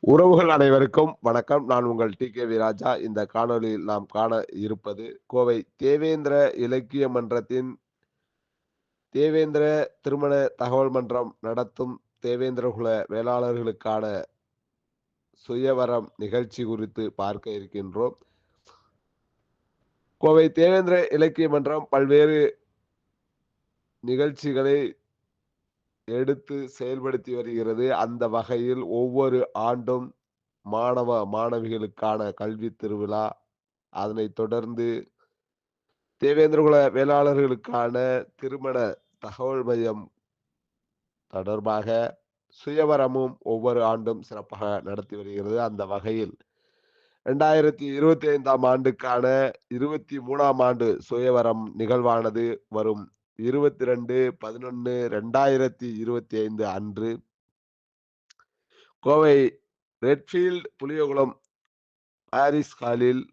உறவுகள் அனைவருக்கும் வணக்கம். நான் உங்கள் டி கே ராஜா இந்த காணொளியில் நாம் காண இருப்பது கோவை தேவேந்திர இலக்கிய மன்றத்தின் தேவேந்திர திருமண தகவல் மன்றம் நடத்தும் தேவேந்திரகுல வேளாளர்களுக்கான சுயவரம் நிகழ்ச்சி குறித்து பார்க்க இருக்கின்றோம். கோவை தேவேந்திர இலக்கிய மன்றம் பல்வேறு நிகழ்ச்சிகளை எடுத்து செயல்படுத்தி வருகிறது. அந்த வகையில் ஒவ்வொரு ஆண்டும் மாணவ மாணவிகளுக்கான கல்வி திருவிழா. அதனைத் தொடர்ந்து தேவேந்திரகுல வேளாளர்களுக்கான திருமண தகவல் மையம் தொடர்பாக சுயவரமும் ஒவ்வொரு ஆண்டும் சிறப்பாக நடத்தி வருகிறது. அந்த வகையில் ரெண்டாயிரத்தி இருபத்தி ஐந்தாம் ஆண்டுக்கான இருபத்தி மூணாம் ஆண்டு சுயவரம் நிகழ்வானது வரும் இருபத்தி ரெண்டு பதினொன்னு ரெண்டாயிரத்தி இருபத்தி ஐந்து அன்று கோவை ரெட்ஃபீல்ட் புளியகுளம் பாரிஸ் ஹாலில்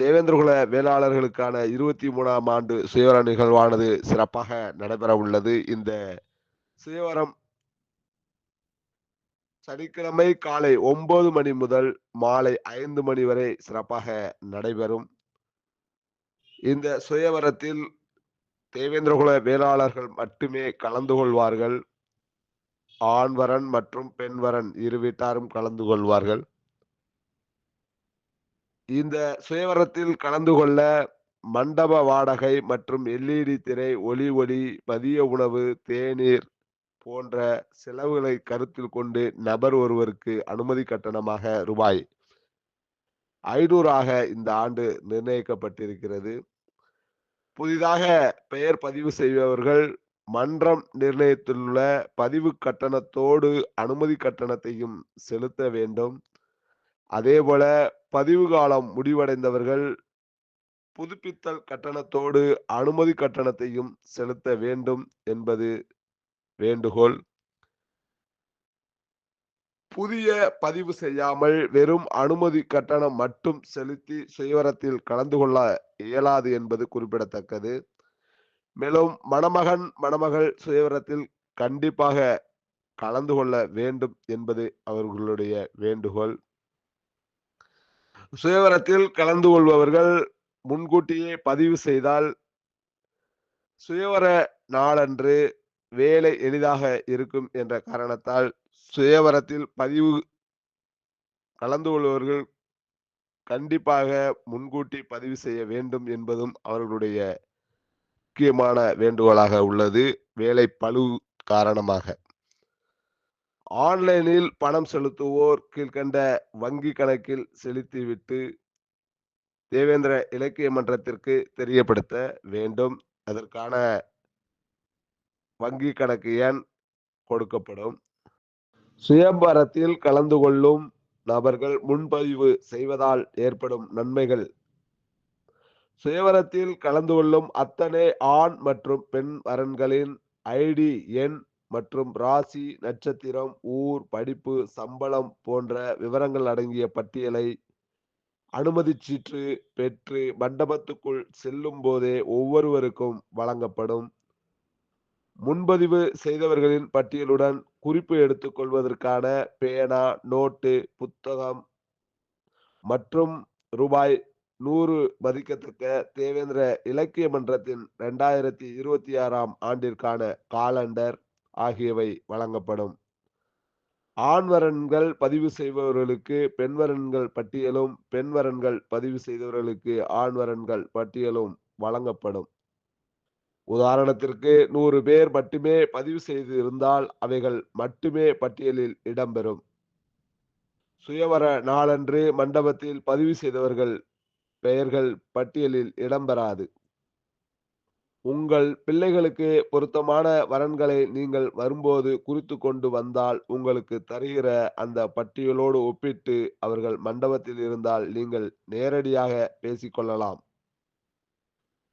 தேவேந்திரகுல வேளாளர்களுக்கான இருபத்தி மூணாம் ஆண்டு சுயவர நிகழ்வானது சிறப்பாக நடைபெற உள்ளது இந்த சுயவரம் சனிக்கிழமை காலை ஒன்பது மணி முதல் மாலை ஐந்து மணி வரை சிறப்பாக நடைபெறும். இந்த சுயவரத்தில் தேவேந்திரகுல வேளாளர்கள் மட்டுமே கலந்து கொள்வார்கள். ஆண்வரன் மற்றும் பெண்வரன் இரு வீட்டாரும் கலந்து கொள்வார்கள். இந்த சுயவரத்தில் கலந்து கொள்ள மண்டப வாடகை மற்றும் எல்இடி திரை ஒளி ஒளி மதிய உணவு தேநீர் போன்ற செலவுகளை கருத்தில் கொண்டு நபர் ஒருவருக்கு அனுமதி கட்டணமாக ரூபாய் ஐநூறாக இந்த ஆண்டு நிர்ணயிக்கப்பட்டிருக்கிறது. புதிதாக பெயர் பதிவு செய்பவர்கள் மன்றம் நிர்ணயித்துள்ள பதிவு கட்டணத்தோடு அனுமதி கட்டணத்தையும் செலுத்த வேண்டும். அதேபோல பதிவு காலம் முடிவடைந்தவர்கள் புதுப்பித்தல் கட்டணத்தோடு அனுமதி கட்டணத்தையும் செலுத்த வேண்டும் என்பது வேண்டுகோள். புதிய பதிவு செய்யாமல் வெறும் அனுமதி கட்டணம் மட்டும் செலுத்தி சுயவரத்தில் கலந்து கொள்ள இயலாது என்பது குறிப்பிடத்தக்கது. மேலும் மணமகன் மணமகள் சுயவரத்தில் கண்டிப்பாக கலந்து கொள்ள வேண்டும் என்பது அவர்களுடைய வேண்டுகோள். சுயவரத்தில் கலந்து கொள்பவர்கள் முன்கூட்டியே பதிவு செய்தால் சுயவர நாளன்று வேலை எளிதாக இருக்கும் என்ற காரணத்தால் சுயவரத்தில் பதிவு கலந்து கொள்பவர்கள் கண்டிப்பாக முன்கூட்டி பதிவு செய்ய வேண்டும் என்பதும் அவர்களுடைய முக்கியமான வேண்டுகோளாக உள்ளது. வேலை பழு காரணமாக. ஆன்லைனில் பணம் செலுத்துவோர் கீழ்கண்ட வங்கி கணக்கில் செலுத்திவிட்டு தேவேந்திர இலக்கிய மன்றத்திற்கு தெரியப்படுத்த வேண்டும். அதற்கான வங்கி கணக்கு எண் கொடுக்கப்படும்? சுயம்பரத்தில் கலந்து கொள்ளும் நபர்கள் முன்பதிவு செய்வதால் ஏற்படும் நன்மைகள். சுயவரத்தில் கலந்து கொள்ளும் அத்தனை ஆண் மற்றும் பெண் வரன்களின் ஐடி எண் மற்றும் ராசி நட்சத்திரம் ஊர் படிப்பு சம்பளம் போன்ற விவரங்கள் அடங்கிய பட்டியலை அனுமதி சீற்று பெற்று மண்டபத்துக்குள் செல்லும் போதே ஒவ்வொருவருக்கும் வழங்கப்படும். முன்பதிவு செய்தவர்களின் பட்டியலுடன் குறிப்பு எடுத்துக்கொள்வதற்கான பேனா நோட்டு புத்தகம் மற்றும் ரூபாய் நூறு மதிக்கத்தக்க தேவேந்திர இலக்கிய மன்றத்தின் இரண்டாயிரத்தி இருபத்தி ஆறாம் ஆண்டிற்கான காலண்டர் ஆகியவை வழங்கப்படும். ஆண்வரன்கள் பதிவு செய்பவர்களுக்கு பெண்வரன்கள் பட்டியலும் பெண்வரன்கள் பதிவு செய்தவர்களுக்கு ஆண்வரன்கள் பட்டியலும் வழங்கப்படும். உதாரணத்திற்கு நூறு பேர் மட்டுமே பதிவு செய்து இருந்தால் அவைகள் மட்டுமே பட்டியலில் இடம்பெறும். சுயவர நாளன்று மண்டபத்தில் பதிவு செய்தவர்கள் பெயர்கள் பட்டியலில் இடம்பெறாது. உங்கள் பிள்ளைகளுக்கு பொருத்தமான வரன்களை நீங்கள் வரும்போது குறித்து கொண்டு வந்தால் உங்களுக்கு தருகிற அந்த பட்டியலோடு ஒப்பிட்டு அவர்கள் மண்டபத்தில் இருந்தால் நீங்கள் நேரடியாக பேசிக்கொள்ளலாம்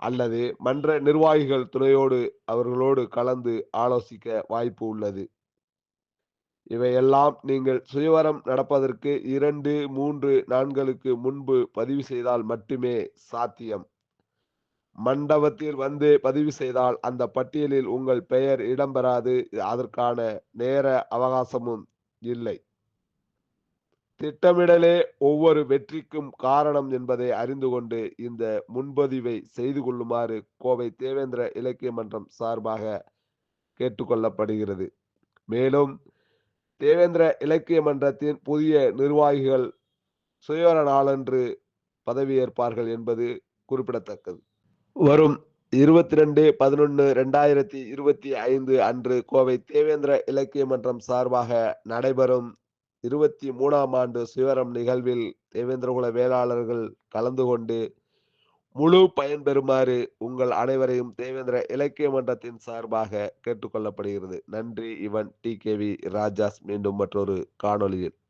அல்லது மன்ற நிர்வாகிகள் துணையோடு அவர்களோடு கலந்து ஆலோசிக்க வாய்ப்பு உள்ளது. இவையெல்லாம் நீங்கள் சுயவரம் நடப்பதற்கு இரண்டு மூன்று நான்களுக்கு முன்பு பதிவு செய்தால் மட்டுமே சாத்தியம். மண்டபத்தில் வந்து பதிவு செய்தால் அந்த பட்டியலில் உங்கள் பெயர் இடம்பெறாது. அதற்கான நேர அவகாசமும் இல்லை. திட்டமிடலே ஒவ்வொரு வெற்றிக்கும் காரணம் என்பதை அறிந்து கொண்டு, இந்த முன்பதிவை செய்து கொள்ளுமாறு கோவை தேவேந்திர இலக்கிய மன்றம் சார்பாக கேட்டுக்கொள்ளப்படுகிறது. மேலும் தேவேந்திர இலக்கிய மன்றத்தின் புதிய நிர்வாகிகள் சுயவர நாளன்று பதவியேற்பார்கள் என்பது குறிப்பிடத்தக்கது. வரும் 22.11.2025 அன்று கோவை தேவேந்திர இலக்கிய மன்றம் சார்பாக நடைபெறும் 23ஆம் ஆண்டு சுயவரம் நிகழ்வில் தேவேந்திரகுல வேளாளர்கள் கலந்து கொண்டு முழு பயன்பெறுமாறு உங்கள் அனைவரையும் தேவேந்திர இலக்கிய மன்றத்தின் சார்பாக கேட்டுக்கொள்ளப்படுகிறது. நன்றி. இவன் டி.கே.வி. ராஜாஸ். மீண்டும் மற்றொரு காணொளியில்